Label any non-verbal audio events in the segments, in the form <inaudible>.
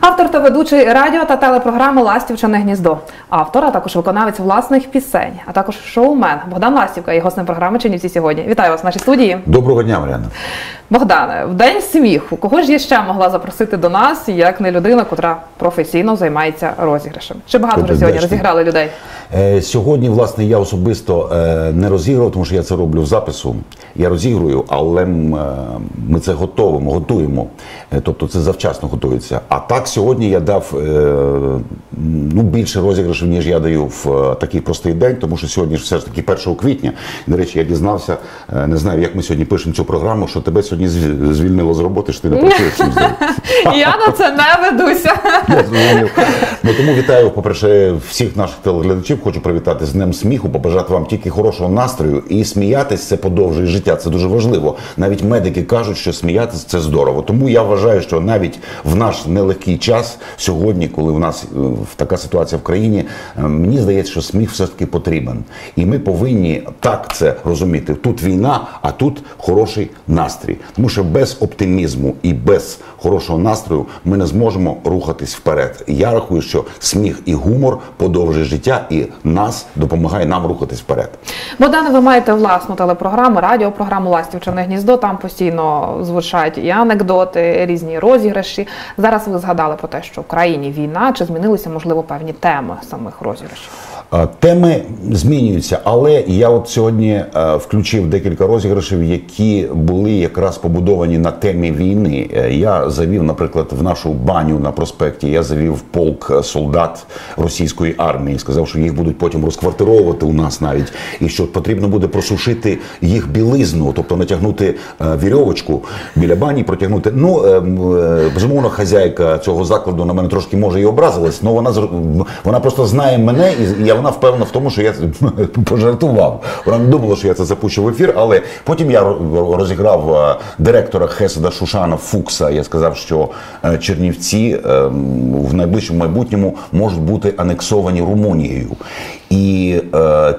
Автор та ведучий радіо та телепрограми Ластівчане гніздо. Автор, а також виконавець власних пісень, а також шоумен Богдан Ластівка і гостем програми Чинівці сьогодні. Вітаю вас в нашій студії. Доброго дня, Мар'яна. Богдане, в день сміху. Кого ж я ще могла запросити до нас, як не людина, котра професійно займається розіграшем? Чи багато вже сьогодні розіграли людей? Е, сьогодні, власне, я особисто е, не розіграв, тому що я це роблю в запису. Я розігрую, але е, ми це готовимо, готуємо. Тобто це завчасно готується. А так сьогодні я дав ну, більше розіграшів, ніж я даю в е, такий простий день, тому що сьогодні ж все ж таки 1 квітня. До речі, я дізнався, е, не знаю, як ми сьогодні пишемо цю програму, що тебе сьогодні звільнило з роботи, що ти не працюєш. <laughs> Я на це не ведуся. <laughs> Я зрозумів. Ну тому вітаю, по-перше, всіх наших телеглядачів. Хочу привітати з Днем сміху, побажати вам тільки хорошого настрою і сміятись це подовжує життя. Це дуже важливо. Навіть медики кажуть, що сміятись це здорово. Тому я вважаю, що навіть в наш нелегкий час сьогодні, коли у нас е, така ситуація в країні, е, мені здається, що сміх все ж таки потрібен. І ми повинні так це розуміти. Тут війна, а тут хороший настрій. Тому що без оптимізму і без хорошого настрою ми не зможемо рухатись вперед. Я рахую, що сміх і гумор подовжує життя і нас допомагає нам рухатись вперед. Богдане, ви маєте власну телепрограму, радіопрограму Ластівчане гніздо. Там постійно звучать і анекдоти, різні розіграші. Зараз ви згадали про те, що в країні війна, чи змінилися можливо певні теми самих розіграшів? Е, Теми змінюються, але я от сьогодні е, включив декілька розіграшів, які були якраз побудовані на темі війни. Е, Я завів, наприклад, в нашу баню на проспекті. Я завів полк солдат російської армії. Сказав, що їх будуть потім розквартировувати у нас навіть, і що потрібно буде просушити їх білизну, тобто натягнути вірьовочку біля бані, протягнути. Ну безумовно, хазяйка цього закладу на мене трошки може і образилась, але вона вона просто знає мене, і я вона впевнена в тому, що я <laughs> пожартував. Вона не думала, що я це запущу в ефір, але потім я розіграв е, директора Хеседа Шушана Фукса. Я сказав, що е, Чернівці е, в найближчому майбутньому можуть бути анексовані Румунією. І е,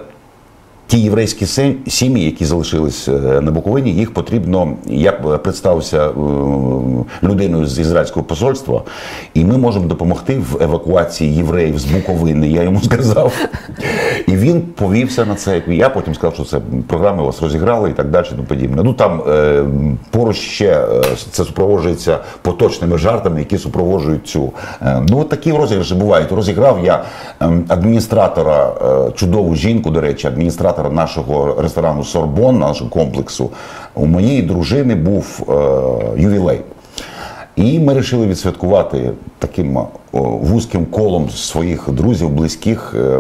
Ті єврейські сім'ї, які залишились е, на Буковині, їх потрібно. Я представився е, людиною з ізраїльського посольства, і ми можемо допомогти в евакуації євреїв з Буковини. Я йому сказав. І він повівся на це. Я потім сказав, що це програми вас розіграли і так далі. тому подібне. Ну там е, поруч ще е, це супроводжується поточними жартами, які супроводжують цю. Е, ну от такі розіграші бувають. Розіграв я ем, адміністратора, е, чудову жінку, до речі, адміністратора нашого ресторану Сорбон, нашого комплексу. У моєї дружини був е, ювілей. І ми вирішили відсвяткувати таким вузьким колом своїх друзів, близьких. Е,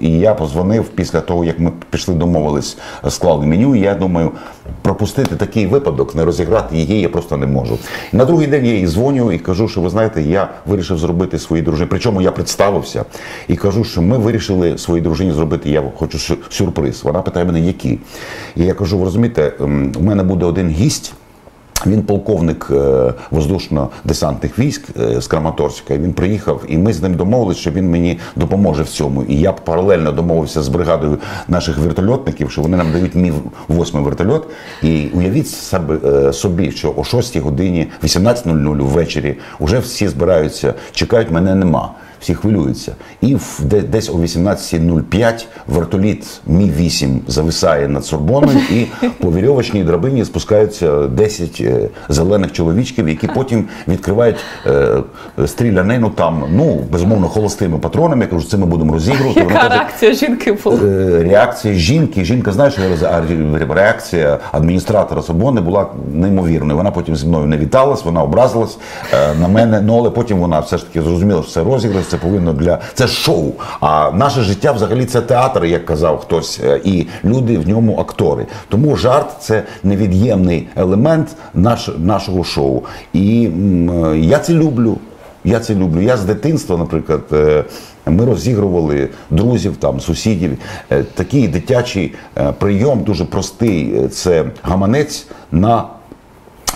І я позвонив після того, як ми пішли, домовились, склали меню. І я думаю, пропустити такий випадок, не розіграти її, я просто не можу. На другий день я їй дзвоню і кажу, що ви знаєте, я вирішив зробити своїй дружині. Причому я представився і кажу, що ми вирішили своїй дружині зробити. Я хочу сюрприз. Вона питає мене, який. І я кажу: ви розумієте, у мене буде один гість. Він полковник е, воздушно-десантних військ е, з Краматорська. Він приїхав, і ми з ним домовилися, що він мені допоможе в цьому. І я паралельно домовився з бригадою наших вертольотників, що вони нам дають мій восьмий вертольот. І уявіть е, собі, що о 6 годині, 18.00 ввечері, вже всі збираються, чекають, мене нема. Всі хвилюються. І в, де- десь о 18.05 вертоліт Мі-8 зависає над Сорбоною, і по вірьовочній драбині спускаються 10 е, зелених чоловічків, які потім відкривають е, стрілянину там, ну, безумовно, холостими патронами. Я кажу, це ми будемо розігрувати. Вона Яка каже, реакція жінки була? Е, реакція жінки. Жінка знає, що реакція адміністратора Сорбони була неймовірною. Вона потім зі мною не віталась, вона образилась е, на мене. Ну але потім вона все ж таки зрозуміла, що це розіграш, це повинно для це шоу. А наше життя взагалі це театр, як казав хтось, е, і люди в ньому актори. Тому жарт це невід'ємний елемент наш, нашого шоу. І е, я це люблю. Я це люблю. Я з дитинства, наприклад, е, ми розігрували друзів, там, сусідів. Такий дитячий прийом, дуже простий. Це гаманець на.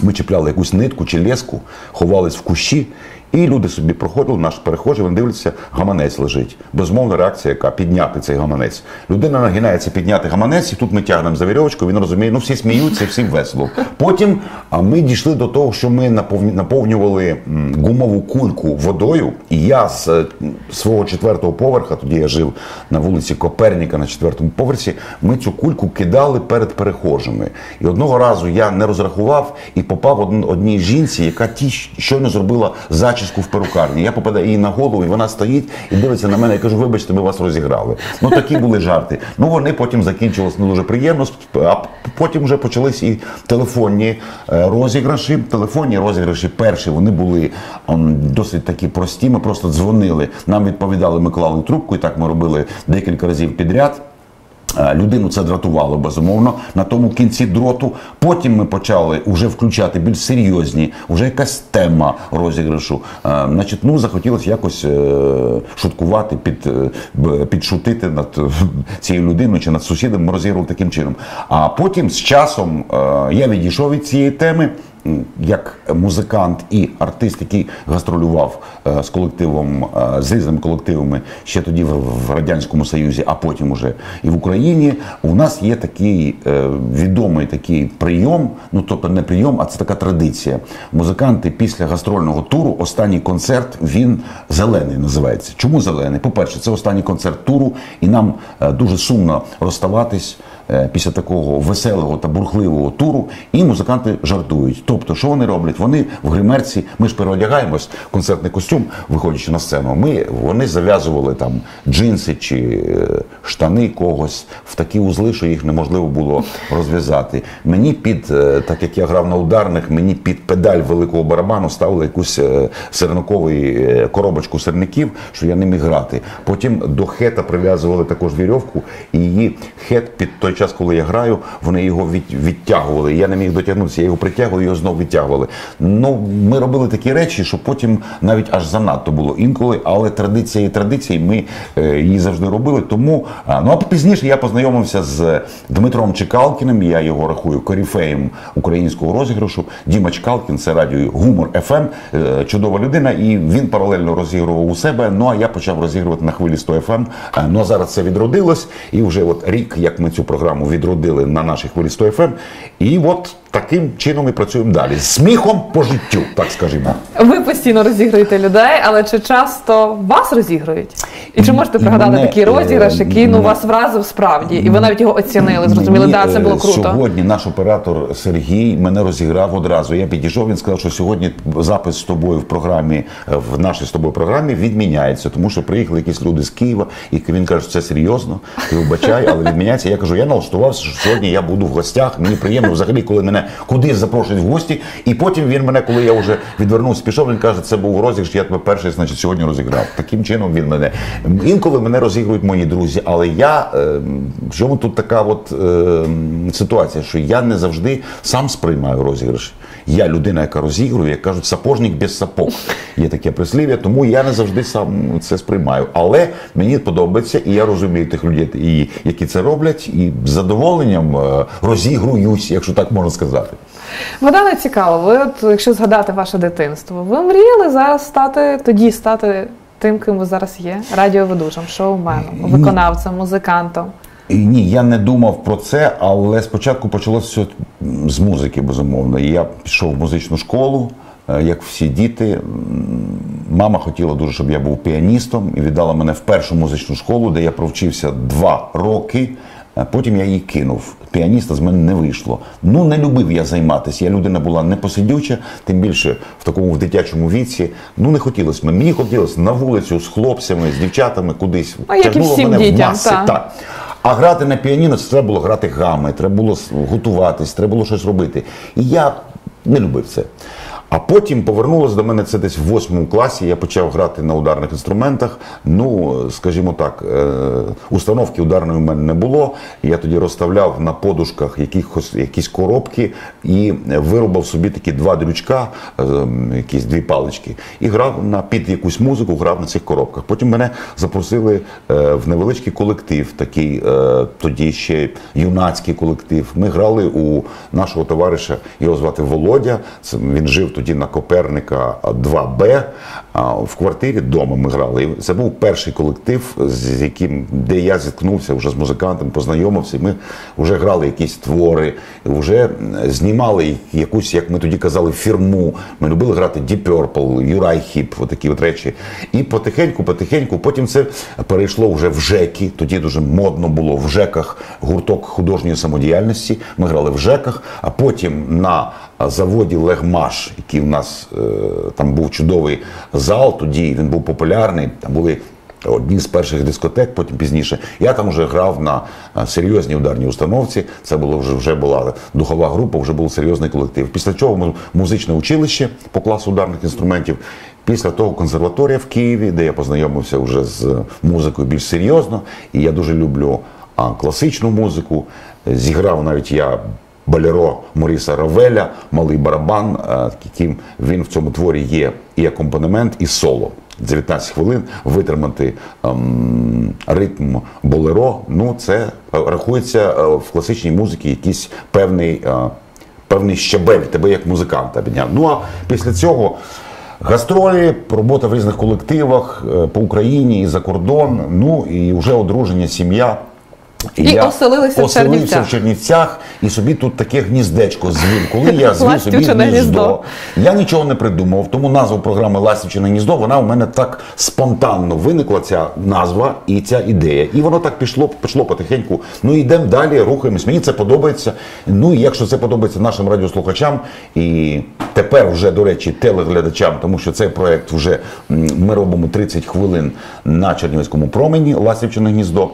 Ми чіпляли якусь нитку чи леску, ховались в кущі І люди собі проходили, наш перехожий, вони дивляться, гаманець лежить. Безумовна реакція, яка підняти цей гаманець. Людина нагинається підняти гаманець, і тут ми тягнемо за вірьовочку, він розуміє, ну всі сміються, всім весело. Потім а ми дійшли до того, що ми наповнювали гумову кульку водою. І я з е, свого четвертого поверха, тоді я жив на вулиці Коперніка на четвертому поверсі, ми цю кульку кидали перед перехожими. І одного разу я не розрахував і попав одній жінці, яка ті щойно зробила зачіску в перукарні. Я попадаю їй на голову, і вона стоїть і дивиться на мене. Я кажу, вибачте, ми вас розіграли. Ну такі були жарти. Ну вони потім закінчились не дуже приємно. А потім вже почались і телефонні е, розіграші. Телефонні розіграші перші вони були досить такі прості. Ми просто дзвонили. Нам відповідали, ми клали трубку, і так ми робили декілька разів підряд. Е, Людину це дратувало безумовно на тому кінці дроту. Потім ми почали вже включати більш серйозні, вже якась тема розіграшу. Е, Значить, ну захотілося якось е, шуткувати, під, підшутити над <laughs> цією людиною чи над сусідом. Ми розігрували таким чином. А потім з часом я відійшов від цієї теми. Як музикант і артист, який гастролював е, з колективом, е, з різними колективами ще тоді в, радянському союзі, а потім уже і в Україні, у нас є такий е, відомий такий прийом. Ну тобто не прийом, а це така традиція. Музиканти після гастрольного туру, останній концерт він зелений називається. Чому зелений? По-перше, це останній концерт туру, і нам дуже сумно розставатись після такого веселого та бурхливого туру, і музиканти жартують. Тобто, що вони роблять? Вони в гримерці, ми ж переодягаємось в концертний костюм, виходячи на сцену. Ми вони зав'язували там джинси чи е, штани когось в такі узли, що їх неможливо було розв'язати. Мені під е, так як я грав на ударних, мені під педаль великого барабану ставили якусь е, сирниковий е, коробочку сирників, що я не міг грати. Потім до хета прив'язували також вірьовку, і її хет під той час, коли я граю, вони його від, відтягували. Я не міг дотягнутися, я його притягував, його знову відтягували. Ну, ми робили такі речі, що потім навіть аж занадто було інколи, але традиція і традиції ми е, її завжди робили. Тому а, ну а пізніше я познайомився з Дмитром Чекалкіним. Я його рахую коріфеєм українського розіграшу. Діма Чекалкін, це радіо Гумор ФМ, е, чудова людина, і він паралельно розігрував у себе. Ну а я почав розігрувати на хвилі 100 FM. Е, Ну а зараз це відродилось, і вже от рік, як ми цю програму відродили на наших хвилі 100 FM. І от таким чином ми працюємо далі. З сміхом по життю, так скажімо. Ви постійно розігруєте людей, але чи часто вас розігрують? І чи можете І пригадати мене, такий розіграш, який ну вас вразив справді, і ви навіть його оцінили? Зрозуміли, Мені, да, це було е, круто. Сьогодні наш оператор Сергій мене розіграв одразу. Я підійшов, він сказав, що сьогодні запис з тобою в програмі, е, в нашій з тобою програмі відміняється, тому що приїхали якісь люди з Києва, і він каже, що це серйозно, ти вибачай, але відміняється. Я кажу, я налаштувався, що сьогодні я буду в гостях. Мені приємно взагалі, коли мене кудись запрошують в гості. І потім він мене, коли я вже відвернувся, пішов, він каже, це був розіграш, я тебе перший, значить, сьогодні розіграв. Таким чином він мене. Інколи мене розігрують мої друзі, але я е, в чому тут така от е, ситуація, що я не завжди сам сприймаю розіграш. Я людина, яка розігрує, як кажуть, сапожник без сапог. Є таке прислів'я, тому я не завжди сам це сприймаю. Але мені подобається, і я розумію тих людей, які це роблять, і з задоволенням е, розігруюсь, якщо так можна сказати. Богдане, цікаво, ви от, якщо згадати ваше дитинство, ви мріяли зараз стати, тоді стати тим, ким ви зараз є, радіоведучим, шоуменом, виконавцем, музикантом. Ні, я не думав про це, але спочатку почалося все з музики, безумовно. Я пішов в музичну школу, е, як всі діти. Мама хотіла дуже, щоб я був піаністом і віддала мене в першу музичну школу, де я провчився два роки. Е, Потім я її кинув. Піаніста з мене не вийшло. Ну не любив я займатися. Я людина була непосидюча, тим більше в такому в дитячому віці. Ну не хотілося мені. Мені хотілося на вулицю з хлопцями, з дівчатами кудись. Ну, як і всім мене в маси. та. Так. А грати на піаніно це треба було грати гами, треба було готуватись, треба було щось робити. І я не любив це. А потім повернулося до мене це десь в восьмому класі. Я почав грати на ударних інструментах. Ну, скажімо так, е, установки ударної в мене не було. Я тоді розставляв на подушках якихось, якісь коробки і вирубав собі такі два дрючка, е, якісь дві палички, і грав на під якусь музику, грав на цих коробках. Потім мене запросили е, в невеличкий колектив, такий тоді ще юнацький колектив. Ми грали у нашого товариша, його звати Володя. Він жив тоді на Коперника 2Б. В квартирі вдома ми грали. І це був перший колектив, з яким де я зіткнувся вже з музикантом, познайомився. Ми вже грали якісь твори, вже знімали якусь, як ми тоді казали, фірму. Ми любили грати Deep Purple, Юрай Хіп, отакі от речі. І потихеньку, потихеньку, потім це перейшло вже в ЖЕКи. Тоді дуже модно було в ЖЕКах гурток художньої самодіяльності. Ми грали в ЖЕКах, а потім на заводі Легмаш, який в нас е, там був чудовий зал, тоді він був популярний. Там були одні з перших дискотек, потім пізніше. Я там вже грав на е, серйозній ударній установці. Це було вже вже була духова група, вже був серйозний колектив. Після чого му- музичне училище по класу ударних інструментів. Після того консерваторія в Києві, де я познайомився вже з музикою більш серйозно. І я дуже люблю класичну музику. Зіграв навіть я Болеро Моріса Равеля, малий барабан, е, яким він в цьому творі є і акомпанемент, і соло. 19 хвилин витримати ем, ритм болеро. Ну, це рахується е, в класичній музиці якийсь певний, е, певний щабель тебе як музиканта. Ну а після цього. Гастролі, робота в різних колективах е, по Україні і за кордон. Ну і вже одруження, сім'я. І оселилися в Чернівцях. в Чернівцях і собі тут таке гніздечко звів. Коли я <laughs> звів собі гніздо, я нічого не придумав. Тому назва програми Ластівчине гніздо, вона у мене так спонтанно виникла ця назва і ця ідея. І воно так пішло, пішло потихеньку. Ну йдемо далі, рухаємось. Мені це подобається. Ну і якщо це подобається нашим радіослухачам, і тепер вже, до речі, телеглядачам, тому що цей проект вже ми робимо 30 хвилин на Чернівському промені Ластівчине гніздо.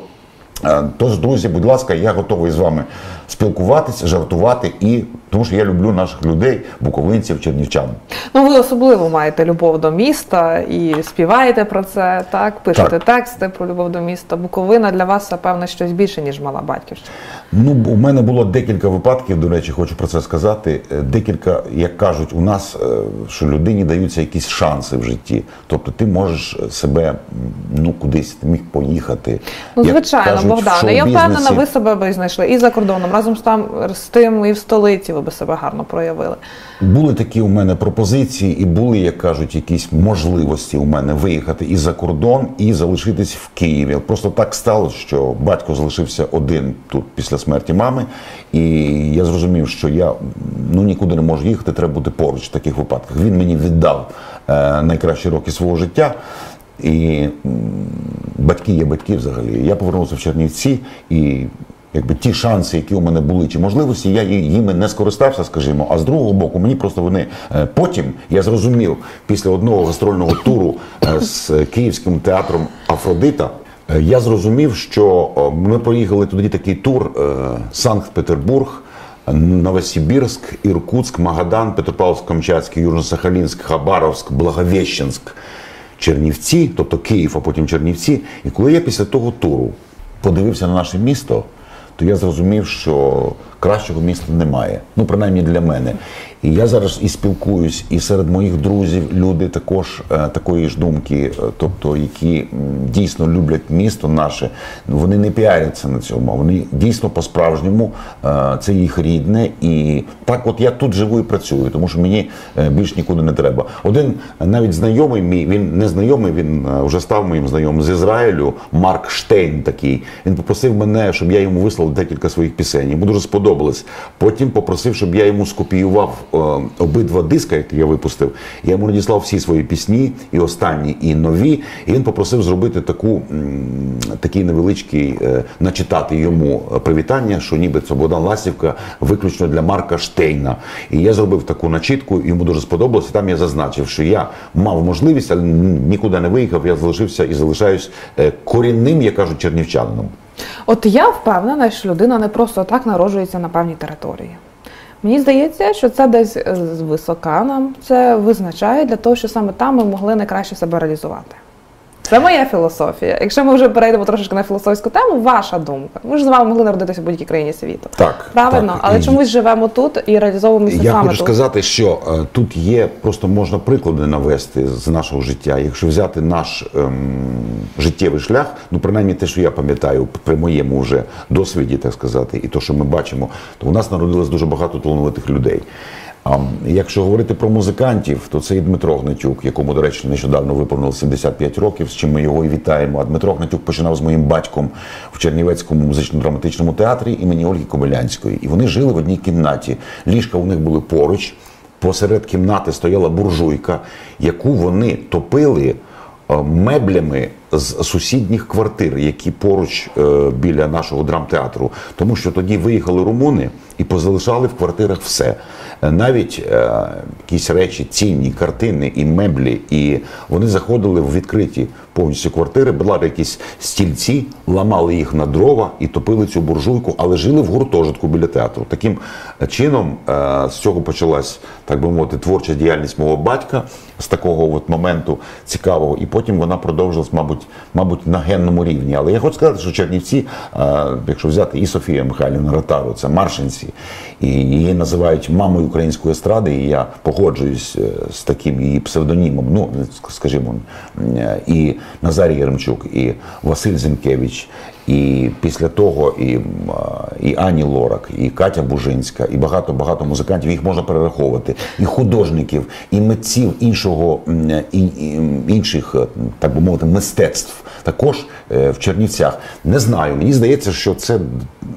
Е, Тож, друзі, будь ласка, я готовий з вами спілкуватися, жартувати і тому що я люблю наших людей, буковинців, чернівчан. Ну, ви особливо маєте любов до міста і співаєте про це, так? Пишете Так. тексти про любов до міста. Буковина для вас, це, певне, щось більше, ніж мала батьківщина. Ну, у мене було декілька випадків, до речі, хочу про це сказати. Е, Декілька, як кажуть, у нас, е, що людині даються якісь шанси в житті. Тобто ти можеш себе ну кудись ти міг поїхати. Ну, Як звичайно, кажуть, Богдане. Я впевнена, ви себе знайшли і за кордоном, разом з там з тим, і в столиці ви би себе гарно проявили. Були такі у мене пропозиції, і були, як кажуть, якісь можливості у мене виїхати і за кордон, і залишитись в Києві. Просто так сталося, що батько залишився один тут після смерті мами, і я зрозумів, що я ну нікуди не можу їхати, треба бути поруч в таких випадках. Він мені віддав е, найкращі роки свого життя. І батьки є батьки взагалі. Я повернувся в Чернівці і якби ті шанси, які у мене були, чи можливості, я їми не скористався, скажімо. А з другого боку, мені просто вони е, потім я зрозумів після одного гастрольного туру е, з київським театром Афродита. е, Я зрозумів, що ми поїхали туди такий тур Санкт-Петербург, Новосибірськ, Іркутськ, Магадан, Петропавловськ-Камчатський, Южно-Сахалінськ, Хабаровськ, Благовещенськ, Чернівці, тобто Київ, а потім Чернівці. І коли я після того туру подивився на наше місто, то я зрозумів, що кращого міста немає. Ну, принаймні для мене. І я зараз і спілкуюсь, і серед моїх друзів люди також е, такої ж думки, е, тобто які дійсно люблять місто наше, вони не піаряться на цьому, вони дійсно по-справжньому е, це їх рідне. І так, от я тут живу і працюю, тому що мені більш нікуди не треба. Один навіть знайомий мій, він не знайомий, він вже став моїм знайомим з Ізраїлю. Марк Штейн такий. Він попросив мене, щоб я йому вислав декілька своїх пісень. Йому дуже сподобалось. Потім попросив, щоб я йому скопіював е, обидва диска, які я випустив. Я йому надіслав всі свої пісні, і останні, і нові. І він попросив зробити таку такий невеличкий, е, начитати йому привітання, що ніби це Богдан Ласівка виключно для Марка Штейна. І я зробив таку начитку, йому дуже сподобалося. Там я зазначив, що я мав можливість, але нікуди не виїхав. Я залишився і залишаюсь е, корінним, як кажуть, чернівчанином. От я впевнена, що людина не просто так народжується на певній території. Мені здається, що це десь е, з висока нам це визначає для того, що саме там ми могли найкраще себе реалізувати. Це моя філософія. Якщо ми вже перейдемо трошечки на філософську тему, ваша думка. Ми ж з вами могли народитися в будь-якій країні світу. Так, Правильно, так. але І- чомусь живемо тут і реалізовуємося Я саме хочу тут. сказати, що е, тут є просто можна приклади навести з нашого життя. Якщо взяти наш ем, життєвий шлях, ну принаймні те, що я пам'ятаю при моєму вже досвіді, так сказати, і то, що ми бачимо, то у нас народилось дуже багато талановитих людей. Якщо говорити про музикантів, то це і Дмитро Гнатюк, якому, до речі, нещодавно виповнило 75 років, з чим ми його і вітаємо. А Дмитро Гнатюк починав з моїм батьком в Чернівецькому музично-драматичному театрі імені Ольги Кобилянської. І вони жили в одній кімнаті. Ліжка у них були поруч. Посеред кімнати стояла буржуйка, яку вони топили е, меблями з сусідніх квартир, які поруч е, біля нашого драмтеатру. Тому що тоді виїхали румуни і позалишали в квартирах все. Е, Навіть е, якісь речі, цінні картини і меблі, і вони заходили в відкриті повністю квартири, брали якісь стільці, ламали їх на дрова і топили цю буржуйку, але жили в гуртожитку біля театру. Таким чином е, з цього почалась, так би мовити, творча діяльність мого батька з такого от моменту цікавого, і потім вона продовжилась, мабуть, мабуть, на генному рівні. Але я хочу сказати, що Чернівці, е, якщо взяти і Софія Михайлівна Ротару, це маршинці, і її називають мамою української естради, і я погоджуюсь е, з таким її псевдонімом. Ну, скажімо, е, і Назарій Єремчук, і Василь Зінкевич, і після того і, і Ані Лорак, і Катя Бужинська, і багато багато музикантів. Їх можна перераховувати, і художників, і митців іншого і, і, інших, е, так би мовити, мистецтв. Також е, в Чернівцях не знаю. Мені здається, що це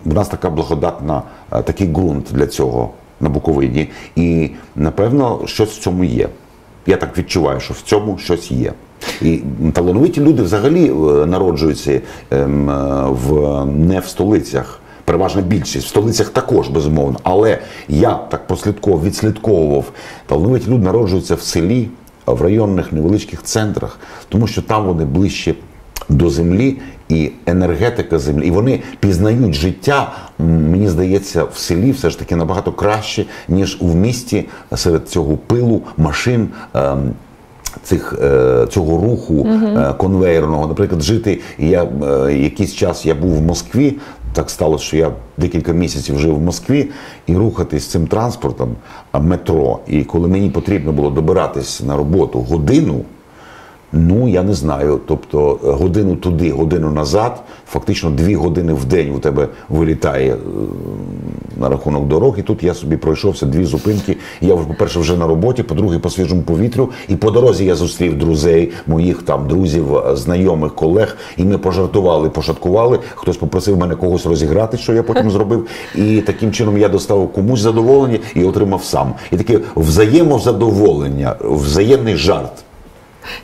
у нас така благодатна, е, такий ґрунт для цього на Буковині. І напевно щось в цьому є. Я так відчуваю, що в цьому щось є. І талановиті люди взагалі е, народжуються ем, е, в не в столицях. Переважна більшість в столицях також безумовно. Але я так послідково відслідковував. Талановиті люди народжуються в селі, в районних невеличких центрах, тому що там вони ближче до землі і енергетика землі. І вони пізнають життя, мені здається, в селі все ж таки набагато краще, ніж в місті серед цього пилу, машин. ем, Цих е, цього руху е, конвейерного, наприклад, жити. Я е, якийсь час я був в Москві. Так сталося, що я декілька місяців жив в Москві і рухатись цим транспортом метро. І коли мені потрібно було добиратись на роботу годину, Ну, я не знаю. Тобто е, годину туди, годину назад, фактично дві години в день у тебе вилітає е, на рахунок дорог. І тут я собі пройшовся дві зупинки. Я, по-перше, вже на роботі, по-друге, по свіжому повітрю. І по дорозі я зустрів друзей, моїх там друзів, е, знайомих, колег. І ми пожартували, пошаткували. Хтось попросив мене когось розіграти, що я потім <laughs> зробив. І таким чином я доставив комусь задоволення і отримав сам. І таке взаємозадоволення, взаємний жарт.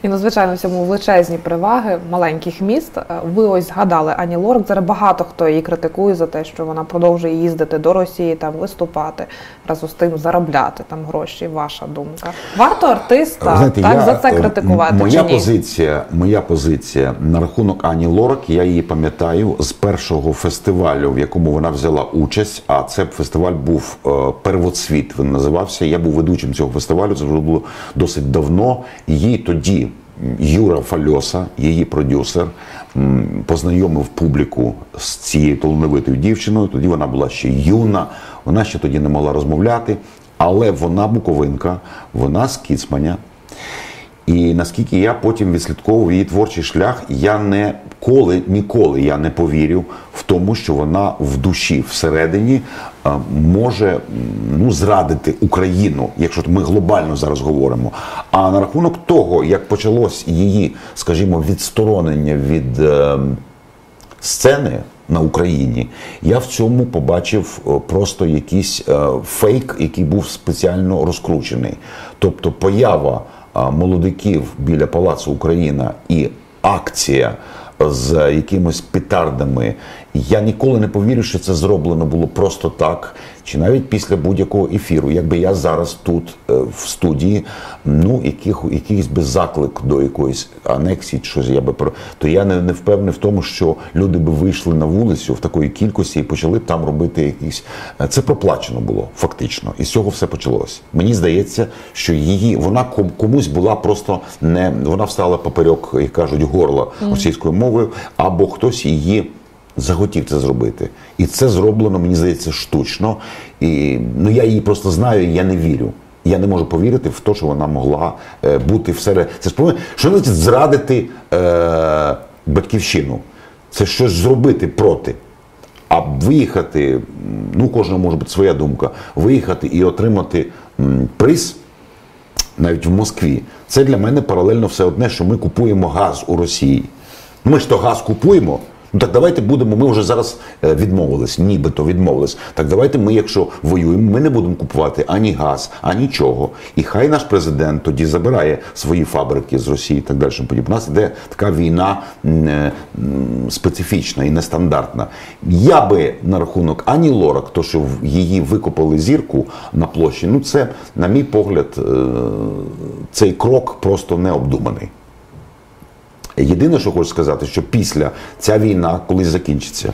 І ну, звичайно, в цьому величезні переваги маленьких міст. Е, Ви ось згадали Ані Лорак. Зараз багато хто її критикує за те, що вона продовжує їздити до Росії, там виступати, разом з тим заробляти там гроші. Ваша думка? Варто артиста Знаєте, так я, за це е, критикувати Моя чи ні? позиція, моя позиція на рахунок Ані Лорак, я її пам'ятаю з першого фестивалю, в якому вона взяла участь. А це фестиваль був е, Первоцвіт. Він називався. Я був ведучим цього фестивалю. Це вже було досить давно. Її тоді. М, Юра Фальоса, її продюсер, познайомив публіку з цією талановитою дівчиною. Тоді вона була ще юна, вона ще тоді не могла розмовляти, але вона буковинка, вона з Кіцманя. І наскільки я потім відслідковував її творчий шлях, я не коли ніколи я не повірю тому, що вона в душі всередині е, може ну зрадити Україну, якщо ми глобально зараз говоримо. А на рахунок того, як почалось її, скажімо, відсторонення від. е, сцени на Україні, я в цьому побачив е, просто якийсь фейк, який був спеціально розкручений. Тобто поява молодиків біля Палацу Україна і акція з якимись петардами. Я ніколи не повірю, що це зроблено було просто так, чи навіть після будь-якого ефіру. Якби я зараз тут е, в студії, ну яких, якийсь би заклик до якоїсь анексії, щось я би про то я не, не впевнений в тому, що люди би вийшли на вулицю в такої кількості і почали б там робити якісь. Е, Це проплачено було фактично, і з цього все почалось. Мені здається, що її вона ком- комусь була просто не вона встала поперек, як кажуть, горла російською мовою, або хтось її захотів це зробити. І це зроблено, мені здається, штучно. І ну я її просто знаю, і я не вірю. Я не можу повірити в те, що вона могла е, бути всередині. Це ж що значить зрадити е, батьківщину? Це щось зробити проти. А виїхати, ну кожного може бути своя думка, виїхати і отримати м, приз навіть в Москві, це для мене паралельно все одне, що ми купуємо газ у Росії. Ми ж то газ купуємо. Ну так давайте будемо. Ми вже зараз е, відмовились, нібито відмовились. Так давайте ми, якщо воюємо, ми не будемо купувати ані газ, ані нічого. І хай наш президент тоді забирає свої фабрики з Росії і так далі. У нас іде така війна е, специфічна і нестандартна. Я би на рахунок Ані Лорак, то що її викопали зірку на площі, ну це, на мій погляд, е, цей крок просто не обдуманий. Єдине, що хочу сказати, що після ця війна колись закінчиться,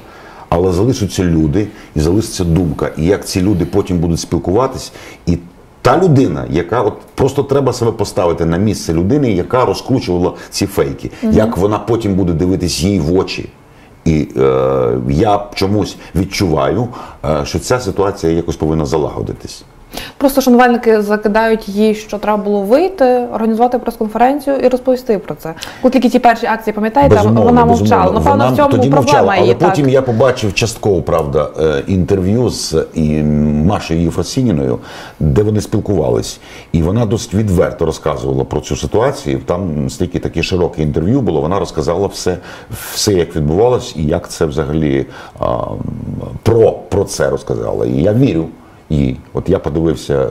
але залишаться люди і залишиться думка. І як ці люди потім будуть спілкуватись, і та людина, яка от просто треба себе поставити на місце людини, яка розкручувала ці фейки, як вона потім буде дивитись їй в очі. І е, я чомусь відчуваю, е, що ця ситуація якось повинна залагодитись. Просто шанувальники закидають їй, що треба було вийти, організувати прес-конференцію і розповісти про це. Коли тільки ті перші акції, пам'ятаєте, вона мовчала. Напевно, Вона в цьому тоді проблема мовчала, її. але потім так. я побачив частково, правда, е, інтерв'ю з Машею Єфросініною, де вони спілкувались. І вона досить відверто розказувала про цю ситуацію. Там стільки таке широке інтерв'ю було. Вона розказала все, все як відбувалось і як це взагалі а, про, про це розказала. І я вірю. Їй. От я подивився, е,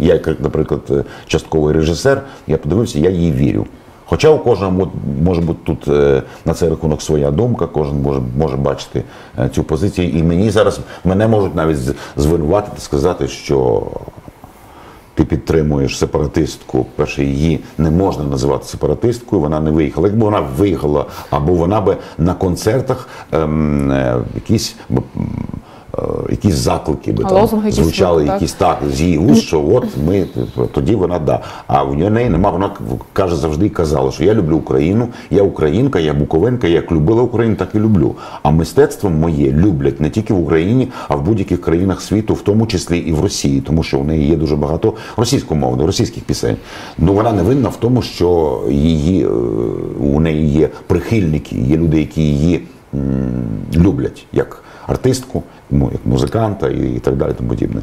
я, наприклад, е, частковий режисер, я подивився, я їй вірю. Хоча у кожного може бути тут е, на цей рахунок своя думка, кожен може, може бачити цю позицію. І мені зараз мене можуть навіть звинуватити, сказати, що ти підтримуєш сепаратистку. Перше, її не можна називати сепаратисткою, вона не виїхала. Якби вона виїхала, або вона би на концертах ем, якісь. Якісь заклики би там Лозунги якісь звучали, були, так? якісь так з її уст, що от ми тоді вона да. А в неї нема. Вона каже завжди і казала, що я люблю Україну, я українка, я буковинка, як любила Україну, так і люблю. А мистецтво моє люблять не тільки в Україні, а в будь-яких країнах світу, в тому числі і в Росії, тому що в неї є дуже багато російськомовних, російських пісень. Ну вона не винна в тому, що її е, у неї є прихильники, є люди, які її люблять як артистку, як музиканта і, так далі. Тому подібне.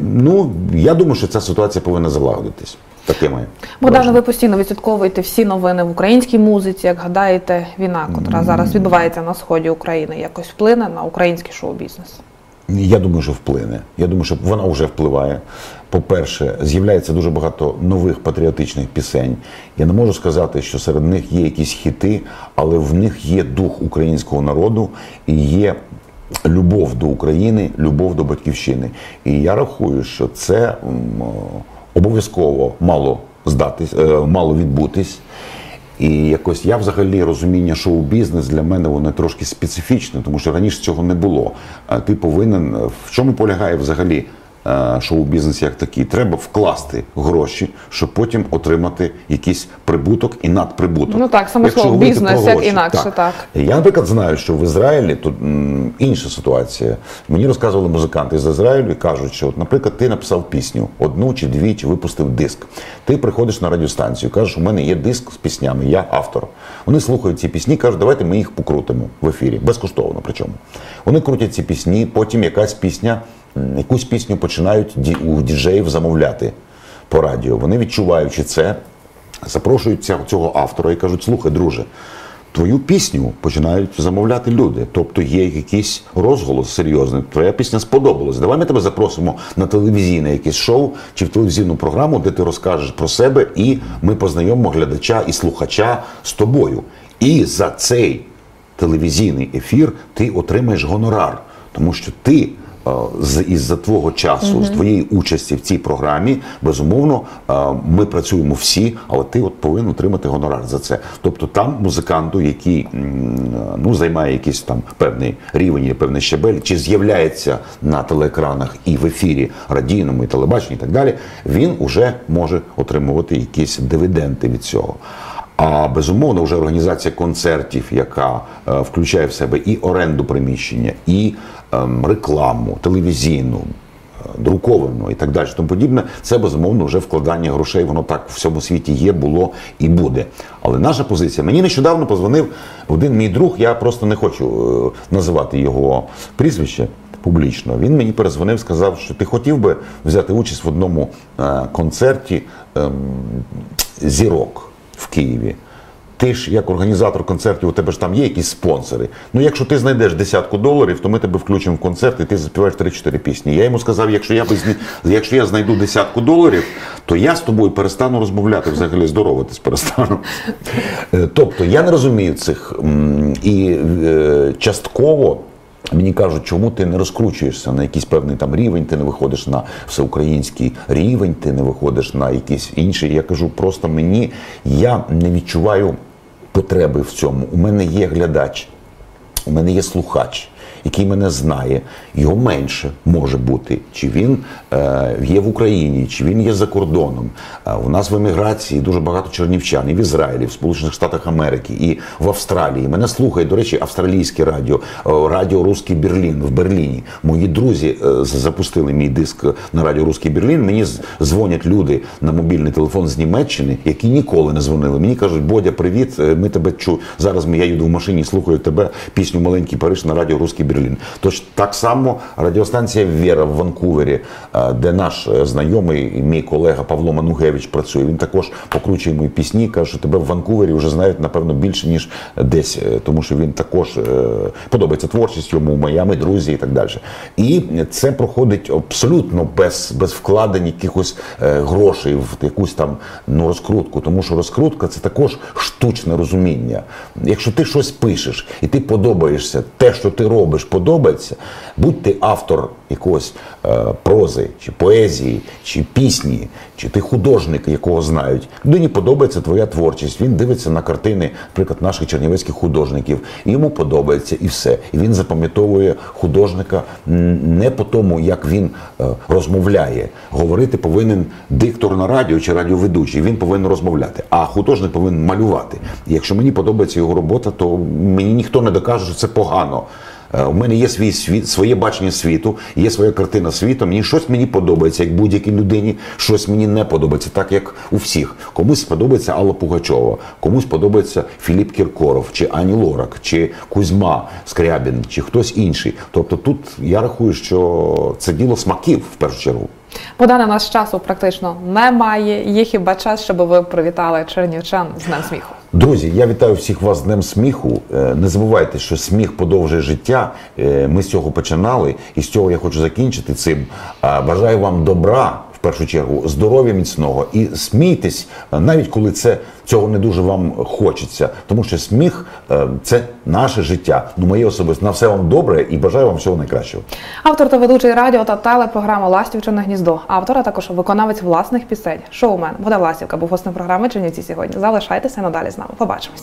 Ну я думаю, що ця ситуація повинна залагодитись. Таке моє. Богдане, ви постійно відслідковуєте всі новини в українській музиці. Як гадаєте, війна, котра зараз відбувається на сході України, якось вплине на український шоу-бізнес? Я думаю, що вплине. Я думаю, що вона вже впливає. По-перше, з'являється дуже багато нових патріотичних пісень. Я не можу сказати, що серед них є якісь хіти, але в них є дух українського народу і є любов до України, любов до батьківщини. І я рахую, що це обов'язково мало здатись, е, мало відбутись. І якось я взагалі розуміння шоу-бізнес для мене воно трошки специфічне, тому що раніше цього не було. Ти повинен в чому полягає взагалі шоу-бізнес як такий? Треба вкласти гроші, щоб потім отримати якийсь прибуток і надприбуток. Ну так, саме слово «бізнес» як інакше, так. Я, наприклад, знаю, що в Ізраїлі тут інша ситуація. Мені розказували музиканти з Ізраїлю і кажуть, що, от, наприклад, ти написав пісню одну чи дві, чи випустив диск. Ти приходиш на радіостанцію, кажеш, у мене є диск з піснями, я автор. Вони слухають ці пісні, кажуть, давайте ми їх покрутимо в ефірі, безкоштовно. Причому вони крутять ці пісні, потім якась пісня, якусь пісню починають у діджеїв замовляти по радіо. Вони відчуваючи це, запрошують цього автора і кажуть: слухай, друже, твою пісню починають замовляти люди. Тобто є якийсь розголос серйозний. Твоя пісня сподобалась. Давай ми тебе запросимо на телевізійне якесь шоу чи в телевізійну програму, де ти розкажеш про себе, і ми познайомимо глядача і слухача з тобою. І за цей телевізійний ефір ти отримаєш гонорар, тому що ти. Е, із-за твого часу, з твоєї участі в цій програмі, безумовно, е, ми працюємо всі, але ти от повинен отримати гонорар за це. Тобто там музиканту, який ну займає якийсь там певний рівень, і певний щебель, чи з'являється на телеекранах і в ефірі радійному і телебаченні, і так далі, він уже може отримувати якісь дивіденди від цього. А безумовно, вже організація концертів, яка е, включає в себе і оренду приміщення, і рекламу, телевізійну, е, друковану і так далі, тому подібне, це безумовно вже вкладання грошей. Воно так в всьому світі є, було і буде. Але наша позиція мені нещодавно позвонив один мій друг. Я просто не хочу е, називати його прізвище публічно. Він мені перезвонив, сказав, що ти хотів би взяти участь в одному е, концерті ем, зірок в Києві. Ти ж як організатор концертів, у тебе ж там є якісь спонсори. Ну, якщо ти знайдеш десятку доларів, то ми тебе включимо в концерт і ти заспіваєш 3-4 пісні. Я йому сказав, якщо я без якщо я знайду десятку доларів, то я з тобою перестану розмовляти, взагалі здороватись перестану. Е, Тобто я не розумію цих і е, частково. Мені кажуть, чому ти не розкручуєшся на якийсь певний там рівень, ти не виходиш на всеукраїнський рівень, ти не виходиш на якийсь інший. Я кажу, просто мені я не відчуваю потреби в цьому. У мене є глядач, у мене є слухач, який мене знає, його менше може бути. Чи він е, є в Україні, чи він є за кордоном. Е, у нас в еміграції дуже багато чернівчан і в Ізраїлі, в Сполучених Штатах Америки, і в Австралії. Мене слухає, до речі, австралійське радіо, е, радіо Руський Берлін в Берліні. Мої друзі е, запустили мій диск на радіо Руський Берлін. Мені дзвонять люди на мобільний телефон з Німеччини, які ніколи не дзвонили. Мені кажуть, Бодя, привіт, е, ми тебе чу. Зараз я їду в машині, слухаю тебе пісню Маленький Париж на радіо Руський Берлін. Тож так само радіостанція Віра в Ванкувері, е, де наш е, знайомий, і мій колега Павло Манугевич працює. Він також покручує мої пісні. каже, що тебе в Ванкувері вже знають напевно більше ніж десь, е, тому що він також подобається творчість йому, Майами, друзі і так далі. І це проходить абсолютно без, без вкладень якихось грошей в якусь там ну, розкрутку, тому що розкрутка це також штучне розуміння. Якщо ти щось пишеш і ти подобаєшся, те, що ти робиш, подобається, будь ти автор якогось е, прози чи поезії, чи пісні, чи ти художник, якого знають. Людині подобається твоя творчість. Він дивиться на картини, наприклад, наших чернівецьких художників, і йому подобається і все. І він запам'ятовує художника не по тому, як він е, розмовляє. Говорити повинен диктор на радіо чи радіоведучий. Він повинен розмовляти, а художник повинен малювати. І якщо мені подобається його робота, то мені ніхто не докаже, що це погано. Е, У мене є свій світ, своє бачення світу, є своя картина світу. Мені щось мені подобається, як будь-якій людині, щось мені не подобається, так як у всіх. Комусь подобається Алла Пугачова, комусь подобається Філіп Кіркоров, чи Ані Лорак, чи Кузьма Скрябін, чи хтось інший. Тобто тут я рахую, що це діло смаків в першу чергу. Богдане, нас часу практично немає. Є хіба час, щоб ви привітали чернівчан з Днем сміху? Друзі, я вітаю всіх вас з Днем сміху. Е, Не забувайте, що сміх подовжує життя. Е, Ми з цього починали, і з цього я хочу закінчити цим. Бажаю вам добра. Першу чергу здоров'я міцного і смійтесь, е, навіть коли це цього не дуже вам хочеться, тому що сміх е, це наше життя. Ну, моє особисто на все вам добре і бажаю вам всього найкращого. Автор та ведучий радіо та телепрограми Ластівчине гніздо. Автор, а також виконавець власних пісень. Шоумен Богдан Ластівка був гостем програми Чернівці сьогодні. Залишайтеся надалі з нами. Побачимось.